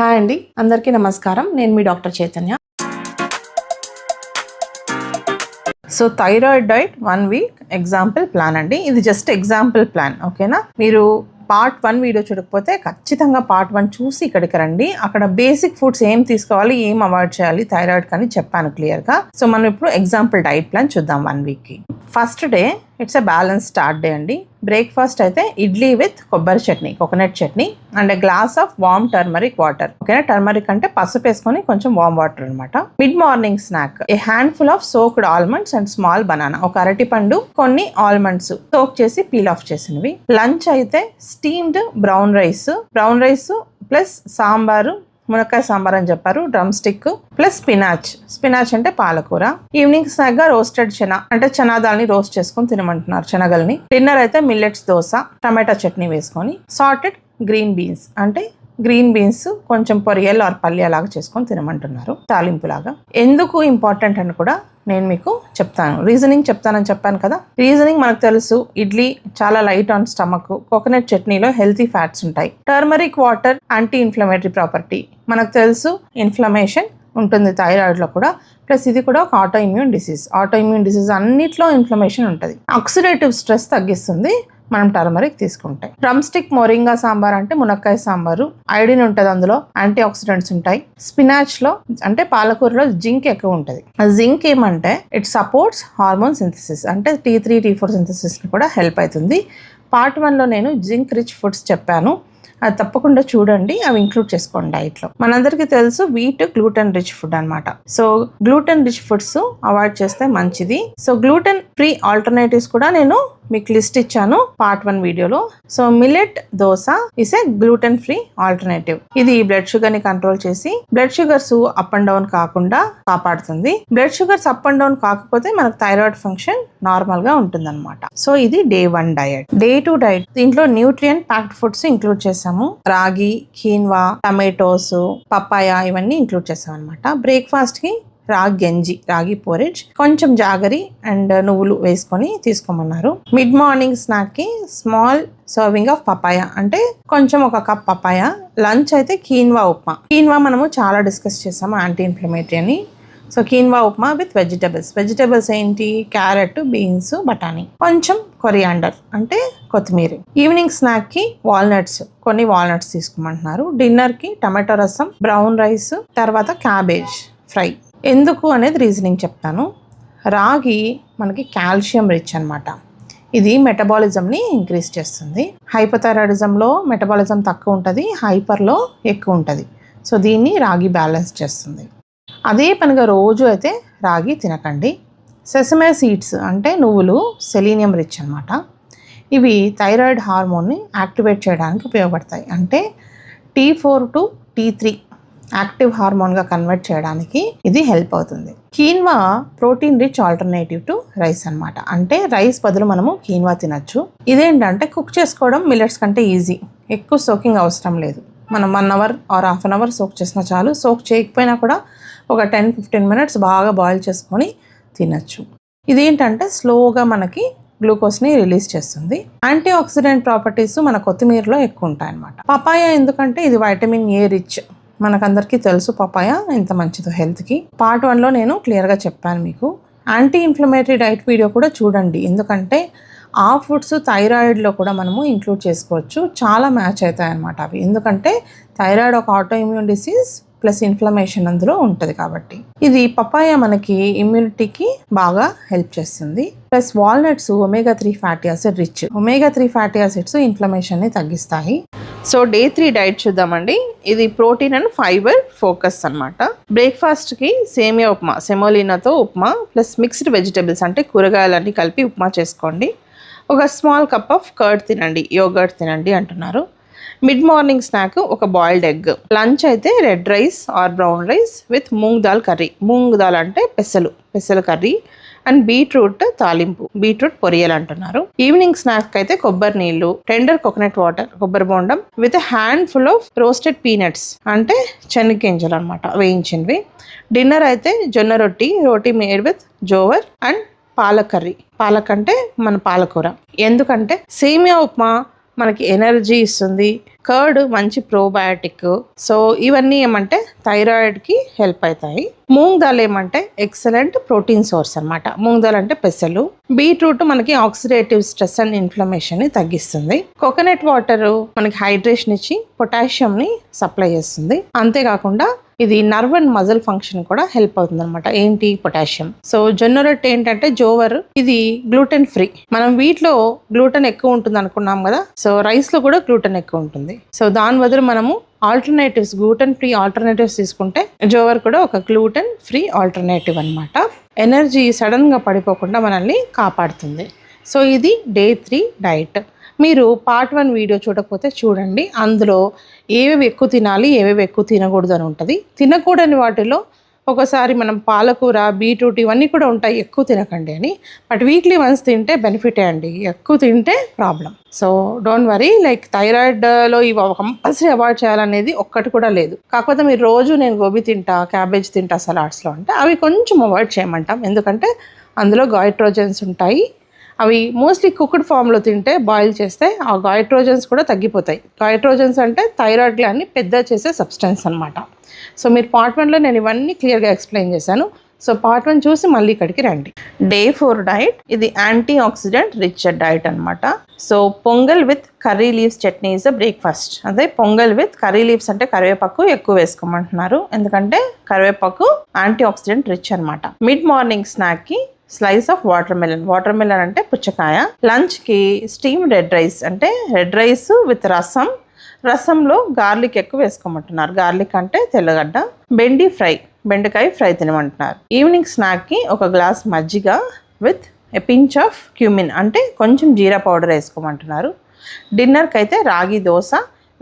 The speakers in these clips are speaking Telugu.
హాయ్ అండి. అందరికీ నమస్కారం. నేను మీ doctor Chaitanya. So thyroid diet one week example plan అండి. ఇది జస్ట్ ఎగ్జాంపుల్ ప్లాన్ ఓకేనా? మీరు పార్ట్ వన్ వీడియో చూడకపోతే ఖచ్చితంగా పార్ట్ వన్ చూసి ఇక్కడికి రండి. అక్కడ బేసిక్ ఫుడ్స్ ఏం తీసుకోవాలి ఏం అవాయిడ్ చేయాలి థైరాయిడ్ కానీ చెప్పాను క్లియర్గా. సో మనం ఇప్పుడు ఎగ్జాంపుల్ డైట్ ప్లాన్ చూద్దాం వన్ వీక్కి. First day it's a balance start day అండి. బ్రేక్ఫాస్ట్ అయితే ఇడ్లీ విత్ కొబ్బరి chutney coconut chutney and glass of warm turmeric water ఓకేనా టర్మరిక్ అంటే పసుపు వేసుకొని కొంచెం వామ్ వాటర్ అనమాట mid morning snack a handful of soaked almonds and small banana ఒక అరటి పండు కొన్ని ఆల్మండ్స్ సోక్ చేసి పీల్ ఆఫ్ చేసినవి. లంచ్ అయితే steamed brown rice brown rice plus sambar మునక్కాయ సాంబార్ అని చెప్పారు drumstick plus spinach. Spinach అంటే పాలకూర. ఈవినింగ్ స్నాక్గా రోస్టెడ్ చనా అంటే చనాదాల్ని రోస్ట్ చేసుకొని తినమంటున్నారు శనగల్ని. డిన్నర్ అయితే మిల్లెట్స్ దోశ టమాటా చట్నీ వేసుకొని. సాల్టెడ్ గ్రీన్ బీన్స్ అంటే గ్రీన్ బీన్స్ కొంచెం పొరియల్ ఆర్ పల్లి అలాగా చేసుకొని తినమంటున్నారు. తాలింపులాగా. ఎందుకు ఇంపార్టెంట్ అని కూడా నేను మీకు చెప్తాను. రీజనింగ్ చెప్తానని చెప్పాను కదా. రీజనింగ్ మనకు తెలుసు. ఇడ్లీ చాలా లైట్ ఆన్ స్టమక్. కోకోనట్ చట్నీలో హెల్తీ ఫ్యాట్స్ ఉంటాయి. Turmeric water anti inflammatory property మనకు తెలుసు ఇన్ఫ్లమేషన్ ఉంటుంది థైరాయిడ్లో కూడా. ప్లస్ ఇది కూడా ఒక auto immune disease auto immune disease అన్నిట్లో ఇన్ఫ్లమేషన్ ఉంటుంది. ఆక్సిడేటివ్ స్ట్రెస్ తగ్గిస్తుంది. మనం టర్మరిక్ తీసుకుంటే డ్రమ్ స్టిక్ మొరింగా సాంబార్ అంటే మునక్కాయ సాంబారు. ఐడిన్ ఉంటుంది అందులో యాంటీ ఆక్సిడెంట్స్ ఉంటాయి. స్పినాచ్లో అంటే పాలకూరలో జింక్ ఎక్కువ ఉంటుంది. జింక్ ఏమంటే ఇట్ సపోర్ట్స్ హార్మోన్ సింథసిస్ అంటే T three T four synthesis కూడా హెల్ప్ అవుతుంది. పార్ట్ వన్లో నేను జింక్ రిచ్ ఫుడ్స్ చెప్పాను. అది తప్పకుండా చూడండి అవి ఇంక్లూడ్ చేసుకోండి డైట్లో మనందరికీ తెలుసు వీట్ గ్లూటెన్ రిచ్ ఫుడ్ అనమాట so gluten rich foods avoid చేస్తే మంచిది. సో గ్లూటెన్ ఫ్రీ ఆల్టర్నేటివ్స్ కూడా నేను మీకు లిస్ట్ ఇచ్చాను పార్ట్ వన్ వీడియోలో. So millet dosa is a gluten free alternative ఇది బ్లడ్ షుగర్ని కంట్రోల్ చేసి blood sugars up and down కాకుండా కాపాడుతుంది. Blood sugars up and down కాకపోతే మనకు థైరాయిడ్ ఫంక్షన్ నార్మల్గా ఉంటుందన్నమాట. సో ఇది day one diet day two diet దీంట్లో న్యూట్రియన్ ప్యాక్డ్ ఫుడ్స్ ఇంక్లూడ్ చేసాము. రాగి కీన్వా టమాటోస్ పపాయ ఇవన్నీ ఇంక్లూడ్ చేసాం అనమాట బ్రేక్ఫాస్ట్కి రాగి గంజి రాగి పోరేజ్ కొంచెం జాగరి అండ్ నువ్వులు వేసుకొని తీసుకోమన్నారు. మిడ్ మార్నింగ్ స్నాక్కి స్మాల్ సర్వింగ్ ఆఫ్ పపాయ అంటే కొంచెం ఒక కప్ పపాయ లంచ్ అయితే కీన్వా ఉప్మా. కీన్వా మనము చాలా డిస్కస్ చేసాము యాంటీ ఇన్ఫ్లమేటరీ అని. So quinoa upma with vegetables vegetables ఏంటి? క్యారెట్ బీన్స్ బఠానీ. కొంచెం కొరియాండర్ అంటే కొత్తిమీర. ఈవినింగ్ స్నాక్కి వాల్నట్స్ కొన్ని వాల్నట్స్ తీసుకోమంటున్నారు. డిన్నర్కి టమాటో రసం బ్రౌన్ రైస్ తర్వాత క్యాబేజ్ ఫ్రై ఎందుకు అనేది రీజనింగ్ చెప్తాను. రాగి మనకి కాల్షియం రిచ్ అనమాట ఇది మెటబాలిజంని ఇంక్రీజ్ చేస్తుంది. హైపోథైరాయిడిజంలో మెటబాలిజం తక్కువ ఉంటుంది హైపర్లో ఎక్కువ ఉంటుంది. సో దీన్ని రాగి బ్యాలెన్స్ చేస్తుంది. అదే పనిగా రోజు అయితే రాగి తినకండి. సెసమే సీడ్స్ అంటే నువ్వులు సెలీనియం రిచ్ అనమాట ఇవి థైరాయిడ్ హార్మోన్ని యాక్టివేట్ చేయడానికి ఉపయోగపడతాయి. అంటే T four to T three active హార్మోన్గా convert చేయడానికి ఇది హెల్ప్ అవుతుంది. Quinoa protein rich alternative to rice అనమాట అంటే రైస్ బదులు మనము కీన్వా తినచ్చు. ఇదేంటంటే కుక్ చేసుకోవడం మిల్లెట్స్ కంటే ఈజీ. ఎక్కువ సోకింగ్ అవసరం లేదు. మనం one hour or half an hour soak చేసినా చాలు. సోక్ చేయకపోయినా కూడా ఒక టెన్ ఫిఫ్టీన్ మినిట్స్ బాగా బాయిల్ చేసుకొని తినచ్చు. ఇదేంటంటే స్లోగా మనకి గ్లూకోజ్ని రిలీజ్ చేస్తుంది. యాంటీ ఆక్సిడెంట్ ప్రాపర్టీస్ మన కొత్తిమీరలో ఎక్కువ ఉంటాయి అన్నమాట పపాయ ఎందుకంటే ఇది వైటమిన్ ఏ రిచ్. మనకందరికీ తెలుసు పపాయ ఎంత మంచిదో హెల్త్కి. పార్ట్ వన్లో నేను క్లియర్గా చెప్పాను మీకు. యాంటీ ఇన్ఫ్లమేటరీ డైట్ వీడియో కూడా చూడండి. ఎందుకంటే ఆ ఫుడ్స్ థైరాయిడ్లో కూడా మనము ఇంక్లూడ్ చేసుకోవచ్చు. చాలా మ్యాచ్ అవుతాయి అన్నమాట అవి. ఎందుకంటే థైరాయిడ్ ఒక auto immune disease plus inflammation అందులో ఉంటుంది కాబట్టి. ఇది పపాయ మనకి ఇమ్యూనిటీకి బాగా హెల్ప్ చేస్తుంది. Plus walnuts omega three fatty acid rich. Omega three fatty acids ఇన్ఫ్లమేషన్ని తగ్గిస్తాయి. సో డే త్రీ డైట్ చూద్దామండి. ఇది ప్రోటీన్ అండ్ ఫైబర్ ఫోకస్ అనమాట బ్రేక్ఫాస్ట్కి సేమియా ఉప్మా సెమోలినాతో ఉప్మా ప్లస్ మిక్స్డ్ వెజిటేబుల్స్ అంటే కూరగాయలన్నీ కలిపి ఉప్మా చేసుకోండి. ఒక స్మాల్ కప్ ఆఫ్ కర్డ్ తినండి యోగర్ట్ తినండి అంటున్నారు. మిడ్ మార్నింగ్ స్నాక్ ఒక బాయిల్డ్ ఎగ్. లంచ్ అయితే red rice or brown rice with moong dal curry. Moong dal అంటే పెసలు పెసలు కర్రీ. అండ్ బీట్రూట్ తాలింపు. బీట్రూట్ పొరియల్ అంటున్నారు. ఈవినింగ్ స్నాక్ అయితే కొబ్బరి నీళ్ళు టెండర్ కోకోనట్ వాటర్ కొబ్బరి బోండం with handful of roasted peanuts అంటే శనగగింజలు అనమాట వేయించినవి. డిన్నర్ అయితే జొన్న రొట్టి roti made with jowar and palak curry palak అంటే మన పాలకూర. ఎందుకంటే సేమియా ఉప్మా మనకి ఎనర్జీ ఇస్తుంది కర్డ్ మంచి ప్రోబయాటిక్. సో ఇవన్నీ ఏమంటే థైరాయిడ్కి హెల్ప్ అవుతాయి మూంగ్ దాల్ ఏమంటే ఎక్సలెంట్ ప్రోటీన్ సోర్స్ అన్నమాట. మూంగ్ దాల్ అంటే పెసలు. బీట్రూట్ మనకి ఆక్సిడేటివ్ స్ట్రెస్ అండ్ ఇన్ఫ్లమేషన్ని తగ్గిస్తుంది. కోకోనట్ వాటర్ మనకి హైడ్రేషన్ ఇచ్చి పొటాషియంని సప్లై చేస్తుంది. అంతేకాకుండా ఇది నర్వ్ అండ్ మజిల్ ఫంక్షన్ కూడా హెల్ప్ అవుతుంది అనమాట ఏంటి? పొటాషియం సో జొన్న రొట్టె ఏంటంటే జోవర్ ఇది గ్లూటెన్ ఫ్రీ మనం వీటిలో గ్లూటెన్ ఎక్కువ ఉంటుంది అనుకున్నాం కదా సో రైస్లో కూడా గ్లూటెన్ ఎక్కువ ఉంటుంది. సో దాని బదులు మనము ఆల్టర్నేటివ్స్ గ్లూటెన్ ఫ్రీ ఆల్టర్నేటివ్స్ తీసుకుంటే జోవర్ కూడా ఒక గ్లూటెన్ ఫ్రీ ఆల్టర్నేటివ్ అన్నమాట. ఎనర్జీ సడన్గా పడిపోకుండా మనల్ని కాపాడుతుంది. సో ఇది డే త్రీ డైట్ మీరు పార్ట్ వన్ వీడియో చూడకపోతే చూడండి. అందులో ఏవేవి ఎక్కువ తినాలి ఏవేవి ఎక్కువ తినకూడదు అని ఉంటుంది. తినకూడని వాటిలో ఒకసారి మనం పాలకూర బీట్రూట్ ఇవన్నీ కూడా ఉంటాయి. ఎక్కువ తినకండి అని. బట్ వీక్లీ వన్స్ తింటే బెనిఫిటే అండి. ఎక్కువ తింటే problem so don't worry like థైరాయిడ్లో ఇవి కంపల్సరీ అవాయిడ్ చేయాలనేది ఒక్కటి కూడా లేదు. కాకపోతే మీరు రోజు నేను గోబీ తింటా క్యాబేజ్ తింటా సలాడ్స్లో అంటే అవి కొంచెం అవాయిడ్ చేయమంటాం. ఎందుకంటే అందులో గాయిట్రోజన్స్ ఉంటాయి. అవి మోస్ట్లీ కుక్డ్ ఫామ్లో తింటే బాయిల్ చేస్తే ఆ గాయిట్రోజన్స్ కూడా తగ్గిపోతాయి. గాయిట్రోజన్స్ అంటే థైరాయిడ్ గ్లాండ్ని పెద్ద చేసే సబ్స్టెన్స్ అనమాట సో మీరు పార్ట్ వన్లో నేను ఇవన్నీ క్లియర్గా ఎక్స్ప్లెయిన్ చేశాను. సో పార్ట్ వన్ చూసి మళ్ళీ ఇక్కడికి రండి. డే ఫోర్ డైట్ ఇది యాంటీ ఆక్సిడెంట్ రిచ్ డైట్ అనమాట so pongal with curry leaves chutney is a breakfast అదే పొంగల్ విత్ కర్రీ లీవ్స్ అంటే కరివేపాకు ఎక్కువ వేసుకోమంటున్నారు. ఎందుకంటే కరివేపాకు యాంటీ ఆక్సిడెంట్ రిచ్ అనమాట మిడ్ మార్నింగ్ స్నాక్కి slice of watermelon watermelon అంటే పుచ్చకాయ. లంచ్కి స్టీమ్ రెడ్ రైస్ అంటే రెడ్ రైస్ విత్ రసం. రసంలో గార్లిక్ ఎక్కువ వేసుకోమంటున్నారు. గార్లిక్ అంటే తెల్లగడ్డ. బెండి ఫ్రై బెండకాయ ఫ్రై తినమంటున్నారు. ఈవినింగ్ స్నాక్కి ఒక గ్లాస్ మజ్జిగ with a pinch of cumin అంటే కొంచెం జీరా పౌడర్ వేసుకోమంటున్నారు. డిన్నర్కి అయితే ragi dosa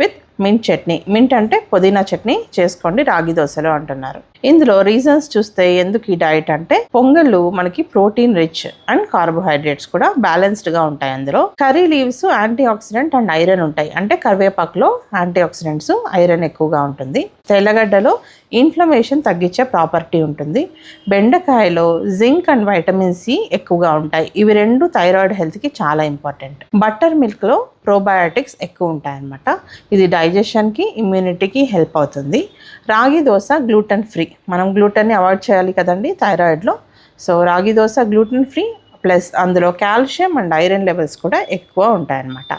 with mint chutney. Mint అంటే పుదీనా చట్నీ చేసుకోండి రాగి దోశలో అంటున్నారు. ఇందులో రీజన్స్ చూస్తే ఎందుకు ఈ డైట్ అంటే పొంగళ్ళు మనకి ప్రోటీన్ రిచ్ అండ్ కార్బోహైడ్రేట్స్ కూడా బ్యాలెన్స్డ్గా ఉంటాయి అందులో. Curry leaves antioxidant and iron ఉంటాయి. అంటే కరివేపాకులో యాంటీ ఆక్సిడెంట్స్ ఐరన్ ఎక్కువగా ఉంటుంది. తెల్లగడ్డలో ఇన్ఫ్లమేషన్ తగ్గించే ప్రాపర్టీ ఉంటుంది. బెండకాయలో జింక్ అండ్ వైటమిన్ సి ఎక్కువగా ఉంటాయి. ఇవి రెండు థైరాయిడ్ హెల్త్కి చాలా ఇంపార్టెంట్ బటర్ మిల్క్లో ప్రోబయాటిక్స్ ఎక్కువ ఉంటాయన్నమాట. ఇది డైజెషన్కి ఇమ్యూనిటీకి హెల్ప్ అవుతుంది. రాగి దోశ గ్లూటెన్ ఫ్రీ మనం గ్లూటెన్ని అవాయిడ్ చేయాలి కదండి థైరాయిడ్లో. So ragi dosa gluten free plus అందులో కాల్షియం అండ్ ఐరన్ లెవెల్స్ కూడా ఎక్కువ ఉంటాయన్నమాట.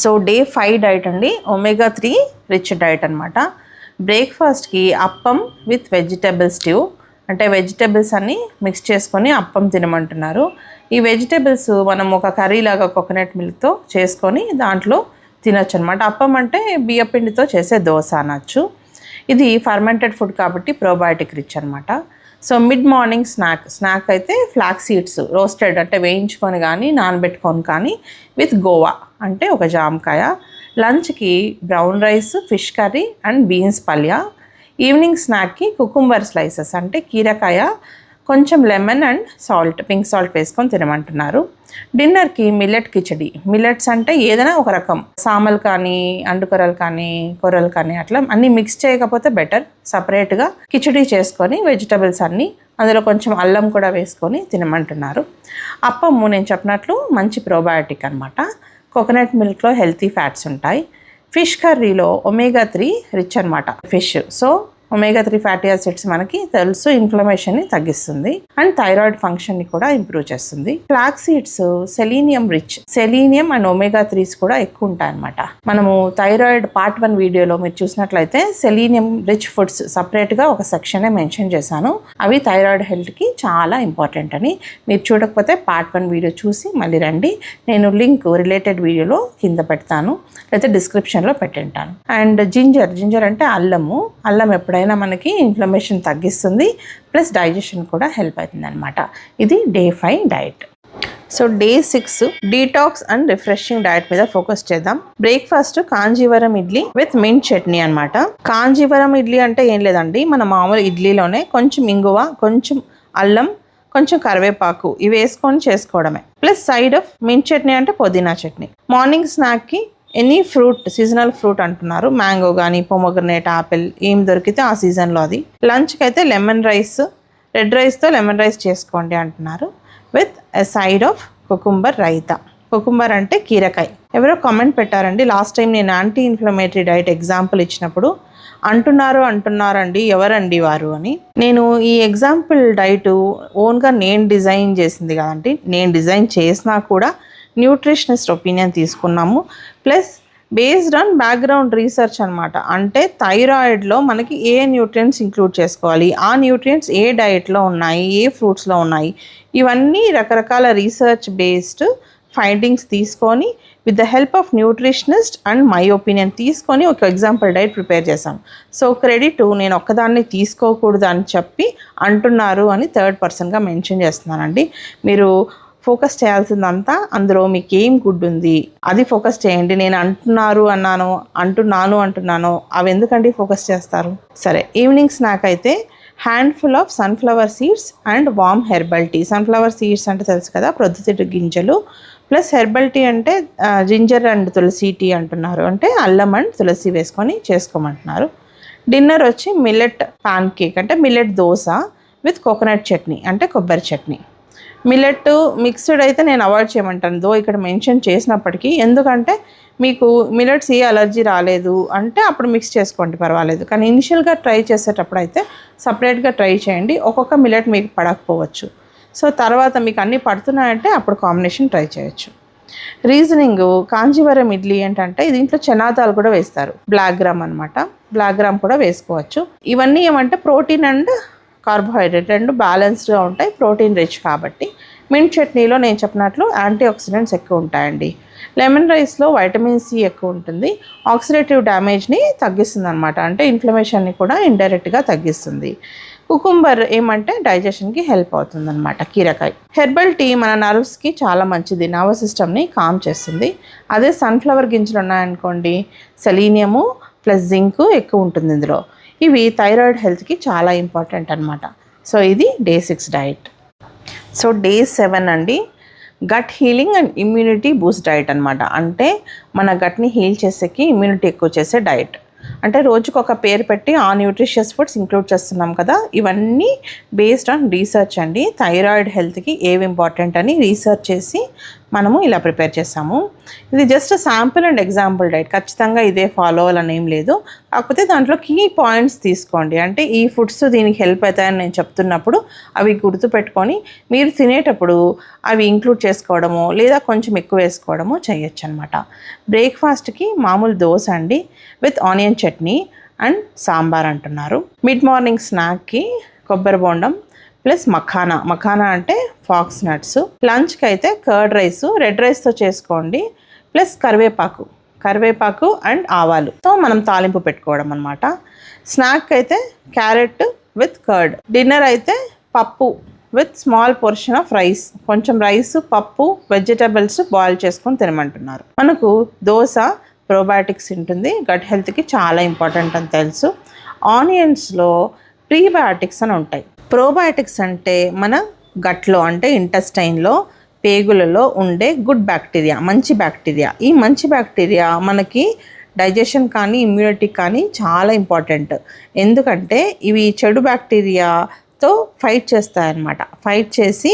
సో డే ఫైవ్ డైట్ అండి ఒమేగా త్రీ రిచ్ డైట్ అనమాట బ్రేక్ఫాస్ట్కి అప్పం విత్ వెజిటేబుల్ స్ట్యూ అంటే వెజిటేబుల్స్ అన్ని మిక్స్ చేసుకొని అప్పం తినమంటున్నారు. ఈ వెజిటేబుల్స్ మనం ఒక కర్రీ లాగా కోకోనట్ మిల్క్తో చేసుకొని దాంట్లో తినొచ్చు అనమాట అప్పం అంటే బియ్యపిండితో చేసే దోశ అనొచ్చు. ఇది ఫర్మెంటెడ్ ఫుడ్ కాబట్టి ప్రోబయాటిక్ రిచ్ అనమాట so mid morning snack snack అయితే ఫ్లాక్ సీడ్స్ రోస్టెడ్ అంటే వేయించుకొని కానీ నానబెట్టుకొని కానీ విత్ గోవా అంటే ఒక జామకాయ. లంచ్కి brown rice fish curry and beans palya. Evening స్నాక్కి cucumber slices అంటే కీరకాయ కొంచెం lemon and salt pink salt వేసుకొని తినమంటున్నారు. డిన్నర్కి మిల్లెట్ కిచడి మిల్లెట్స్ అంటే ఏదైనా ఒక రకం. సామలు కానీ అండుకొరలు కానీ కూరలు కానీ అట్లా అన్నీ మిక్స్ చేయకపోతే బెటర్ సపరేట్గా కిచడీ చేసుకొని వెజిటబుల్స్ అన్నీ అందులో కొంచెం అల్లం కూడా వేసుకొని తినమంటున్నారు. అప్పము నేను చెప్పినట్లు మంచి ప్రోబయాటిక్ అనమాట కోకోనట్ మిల్క్లో హెల్తీ ఫ్యాట్స్ ఉంటాయి. ఫిష్ కర్రీలో ఒమేగా త్రీ రిచ్ అనమాట fish so omega three fatty acids మనకి తెలుసు ఇన్ఫ్లమేషన్ని తగ్గిస్తుంది అండ్ థైరాయిడ్ ఫంక్షన్ని కూడా ఇంప్రూవ్ చేస్తుంది. Flax seeds selenium rich selenium and omega threes కూడా ఎక్కువ ఉంటాయి అనమాట మనము థైరాయిడ్ పార్ట్ వన్ వీడియోలో మీరు చూసినట్లయితే సెలీనియం రిచ్ ఫుడ్స్ సపరేట్గా ఒక సెక్షనే మెన్షన్ చేశాను. అవి థైరాయిడ్ హెల్త్కి చాలా ఇంపార్టెంట్ అని. మీరు చూడకపోతే పార్ట్ వన్ వీడియో చూసి మళ్ళీ రండి. నేను లింక్ రిలేటెడ్ వీడియోలో కింద పెడతాను లేకపోతే డిస్క్రిప్షన్లో పెట్టింటాను. అండ్ జింజర్ జింజర్ అంటే అల్లము. అల్లం ఎప్పుడైనా మనకి ఇన్ఫ్లమేషన్ తగ్గిస్తుంది ప్లస్ డైజెషన్ కూడా హెల్ప్ అవుతుంది అనమాట ఇది day five diet so day six detox and refreshing diet మీద ఫోకస్ చేద్దాం. Breakfast Kanjeevaram idli with mint chutney అనమాట కాంజీవరం ఇడ్లీ అంటే ఏం లేదండి మన మామూలు ఇడ్లీలోనే కొంచెం ఇంగువ కొంచెం అల్లం కొంచెం కరివేపాకు ఇవి వేసుకొని చేసుకోవడమే. Plus side of mint chutney అంటే పుదీనా చట్నీ మార్నింగ్ స్నాక్కి ఎనీ ఫ్రూట్ సీజనల్ ఫ్రూట్ అంటున్నారు. మ్యాంగో కానీ పొమోగ్రనేట్ ఆపిల్ ఏం దొరికితే ఆ సీజన్లో అది. లంచ్కి అయితే లెమన్ రైస్ రెడ్ రైస్తో లెమన్ రైస్ చేసుకోండి అంటున్నారు. With a side of cucumber raita. Cucumber అంటే కీరకాయ. ఎవరో కామెంట్ పెట్టారండి లాస్ట్ టైం నేను యాంటీ ఇన్ఫ్లమేటరీ డైట్ ఎగ్జాంపుల్ ఇచ్చినప్పుడు అంటున్నారు అంటున్నారండి ఎవరండి వారు? అని. నేను ఈ ఎగ్జాంపుల్ డైట్ ఓన్గా నేను డిజైన్ చేసింది కదండి నేను డిజైన్ చేసినా కూడా న్యూట్రిషనిస్ట్ ఒపీనియన్ తీసుకున్నాము. Plus based on background research అనమాట అంటే థైరాయిడ్లో మనకి ఏ న్యూట్రియంట్స్ ఇంక్లూడ్ చేసుకోవాలి? ఆ న్యూట్రియంట్స్ ఏ డయట్లో ఉన్నాయి? ఏ ఫ్రూట్స్లో ఉన్నాయి? ఇవన్నీ రకరకాల రీసెర్చ్ బేస్డ్ ఫైండింగ్స్ తీసుకొని with the help of nutritionist and my opinion తీసుకొని ఒక ఎగ్జాంపుల్ డైట్ ప్రిపేర్ చేశాం. సో క్రెడిట్ నేను ఒక్కదాన్ని తీసుకోకూడదు అని చెప్పి అంటున్నారు అని థర్డ్ పర్సన్గా మెన్షన్ చేస్తున్నానండి. మీరు ఫోకస్ చేయాల్సిందంతా అందులో మీకు ఏం గుడ్ ఉంది అది ఫోకస్ చేయండి. నేను అంటున్నారు అన్నాను అంటున్నాను అంటున్నాను అవి ఎందుకండి ఫోకస్ చేస్తారు? సరే ఈవినింగ్ స్నాక్ అయితే handful of sunflower seeds and warm herbal tea. Sunflower seeds అంటే తెలుసు కదా ప్రొద్దుతిట్టు గింజలు. ప్లస్ హెర్బల్ టీ అంటే జింజర్ అండ్ తులసి టీ అంటున్నారు. అంటే అల్లం అండ్ తులసి వేసుకొని చేసుకోమంటున్నారు. డిన్నర్ వచ్చి మిల్లెట్ పాన్ కేక్ అంటే millet dosa with coconut chutney అంటే కొబ్బరి చట్నీ. మిల్లెట్ మిక్స్డ్ అయితే నేను అవాయిడ్ చేయమంటాను. దో ఇక్కడ మెన్షన్ చేసినప్పటికీ ఎందుకంటే మీకు మిల్లెట్స్ ఏ అలర్జీ రాలేదు అంటే అప్పుడు మిక్స్ చేసుకోండి పర్వాలేదు. కానీ ఇనిషియల్గా ట్రై చేసేటప్పుడు అయితే సపరేట్గా ట్రై చేయండి. ఒక్కొక్క మిల్లెట్ మీకు పడకపోవచ్చు. సో తర్వాత మీకు అన్నీ పడుతున్నాయంటే అప్పుడు కాంబినేషన్ ట్రై చేయొచ్చు. రీజనింగ్ కాంజీవరం ఇడ్లీ ఏంటంటే దీంట్లో చెనాదాలు కూడా వేస్తారు. బ్లాక్ గ్రామ్ అనమాట బ్లాక్ గ్రామ్ కూడా వేసుకోవచ్చు. ఇవన్నీ ఏమంటే ప్రోటీన్ అండ్ కార్బోహైడ్రేట్ రెండు బ్యాలెన్స్డ్గా ఉంటాయి ప్రోటీన్ రిచ్ కాబట్టి. మింట్ చట్నీలో నేను చెప్పినట్లు యాంటీ ఆక్సిడెంట్స్ ఎక్కువ ఉంటాయండి. లెమన్ రైస్లో వైటమిన్ సి ఎక్కువ ఉంటుంది. ఆక్సిడేటివ్ డ్యామేజ్ని తగ్గిస్తుంది అనమాట అంటే ఇన్ఫ్లమేషన్ని కూడా ఇండైరెక్ట్గా తగ్గిస్తుంది. కుకుంబర్ ఏమంటే డైజెషన్కి హెల్ప్ అవుతుంది అనమాట కీరకాయ. హెర్బల్ టీ మన నర్వ్స్కి చాలా మంచిది. నర్వస్ సిస్టమ్ని కామ్ చేస్తుంది. అదే సన్ఫ్లవర్ గింజలు ఉన్నాయనుకోండి సెలీనియము ప్లస్ జింక్ ఎక్కువ ఉంటుంది ఇందులో. ఇవి థైరాయిడ్ హెల్త్కి చాలా ఇంపార్టెంట్ అనమాట సో ఇది day six diet so day seven అండి gut healing and immunity boost diet అనమాట అంటే మన గట్ని హీల్ చేసేకి ఇమ్యూనిటీ ఎక్కువ చేసే డైట్ అంటే రోజుకు ఒక పేరు పెట్టి ఆ న్యూట్రిషియస్ ఫుడ్స్ ఇంక్లూడ్ చేస్తున్నాం కదా ఇవన్నీ బేస్డ్ ఆన్ రీసెర్చ్ అండి. థైరాయిడ్ హెల్త్కి ఏవి ఇంపార్టెంట్ అని రీసెర్చ్ చేసి మనము ఇలా ప్రిపేర్ చేసాము ఇది just sample and example diet. ఖచ్చితంగా ఇదే ఫాలో అవ్వాలని ఏం లేదు. కాకపోతే దాంట్లో కీ పాయింట్స్ తీసుకోండి. అంటే ఈ ఫుడ్స్ దీనికి హెల్ప్ అవుతాయని నేను చెప్తున్నప్పుడు అవి గుర్తుపెట్టుకొని మీరు తినేటప్పుడు అవి ఇంక్లూడ్ చేసుకోవడము లేదా కొంచెం ఎక్కువ వేసుకోవడము చేయొచ్చు అనమాట బ్రేక్ఫాస్ట్కి మామూలు దోశ అండి with onion chutney and sambar అంటున్నారు. మిడ్ మార్నింగ్ స్నాక్కి కొబ్బరి బోండం ప్లస్ మఖానా. మఖానా అంటే ఫాక్స్ నట్స్. లంచ్కి అయితే కర్డ్ రైస్ రెడ్ రైస్తో చేసుకోండి. ప్లస్ కరివేపాకు. కరివేపాకు అండ్ ఆవాలుతో మనం తాలింపు పెట్టుకోవడం అనమాట స్నాక్ అయితే క్యారెట్ విత్ కర్డ్. డిన్నర్ అయితే పప్పు with small portion of rice. కొంచెం రైస్ పప్పు వెజిటబుల్స్ బాయిల్ చేసుకొని తినమంటున్నారు. మనకు దోశ ప్రోబయాటిక్స్ ఉంటుంది. గట్ హెల్త్కి చాలా ఇంపార్టెంట్ అని తెలుసు. ఆనియన్స్లో ప్రీబయాటిక్స్ అని ఉంటాయి. ప్రోబయాటిక్స్ అంటే మన గట్లో అంటే ఇంటెస్టైన్లో పేగులలో ఉండే గుడ్ బ్యాక్టీరియా మంచి బ్యాక్టీరియా. ఈ మంచి బ్యాక్టీరియా మనకి డైజెషన్ కానీ ఇమ్యూనిటీ కానీ చాలా ఇంపార్టెంట్. ఎందుకంటే ఇవి చెడు బ్యాక్టీరియా తో ఫైట్ చేస్తాయన్నమాట. ఫైట్ చేసి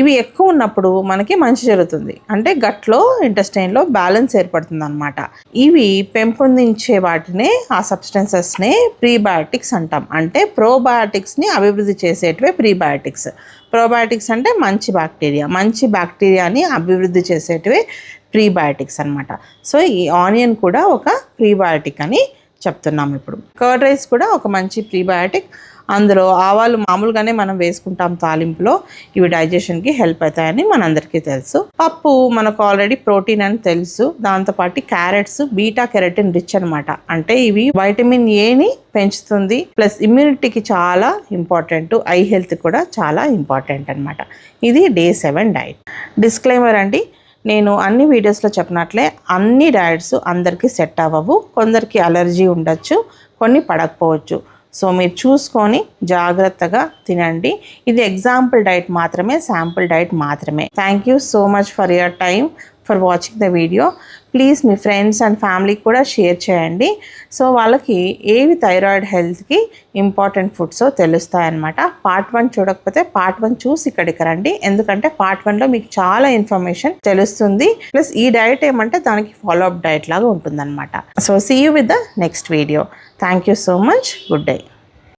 ఇవి ఎక్కువ ఉన్నప్పుడు మనకి మంచి జరుగుతుంది. అంటే గట్లో ఇంటెస్టైన్లో బ్యాలెన్స్ ఏర్పడుతుంది అనమాట ఇవి పెంపొందించే వాటినే ఆ సబ్స్టెన్సెస్నే ప్రీబయాటిక్స్ అంటాం. అంటే ప్రోబయాటిక్స్ని అభివృద్ధి చేసేటివే ప్రీబయాటిక్స్ ప్రోబయాటిక్స్ అంటే మంచి బ్యాక్టీరియా మంచి బ్యాక్టీరియాని అభివృద్ధి చేసేటివే ప్రీబయాటిక్స్ అనమాట సో ఈ ఆనియన్ కూడా ఒక ప్రీబయాటిక్ అని చెప్తున్నాం ఇప్పుడు. కర్డ్ రైస్ కూడా ఒక మంచి ప్రీబయాటిక్ అందులో ఆవాలు మామూలుగానే మనం వేసుకుంటాం తాలింపులో ఇవి డైజెషన్కి హెల్ప్ అవుతాయని మనందరికీ తెలుసు. పప్పు మనకు ఆల్రెడీ ప్రోటీన్ అని తెలుసు. దాంతోపాటు క్యారెట్స్ బీటా కెరటిన్ రిచ్ అనమాట అంటే ఇవి వైటమిన్ ఏని పెంచుతుంది. ప్లస్ ఇమ్యూనిటీకి చాలా ఇంపార్టెంట్ ఐ హెల్త్ కూడా చాలా ఇంపార్టెంట్ అనమాట ఇది డే సెవెన్ డైట్ డిస్క్లైమర్ అండి నేను అన్ని వీడియోస్లో చెప్పినట్లే అన్ని డయట్స్ అందరికీ సెట్ అవ్వవు. కొందరికి అలర్జీ ఉండొచ్చు కొన్ని పడకపోవచ్చు. సో మీరు చూసుకొని జాగ్రత్తగా తినండి. ఇది ఎగ్జాంపుల్ డైట్ మాత్రమే శాంపుల్ డైట్ మాత్రమే. Thank you so much for your time for watching the video please me friends and ఫ్యామిలీకి కూడా షేర్ చేయండి. సో వాళ్ళకి ఏవి థైరాయిడ్ హెల్త్కి ఇంపార్టెంట్ ఫుడ్సో తెలుస్తాయన్నమాట. పార్ట్ వన్ చూడకపోతే పార్ట్ వన్ చూసి ఇక్కడికి రండి. ఎందుకంటే పార్ట్ వన్లో మీకు చాలా ఇన్ఫర్మేషన్ తెలుస్తుంది. ప్లస్ ఈ డైట్ ఏమంటే దానికి ఫాలో అప్ డైట్ లాగా ఉంటుందన్నమాట. So see you with the next video thank you so much good day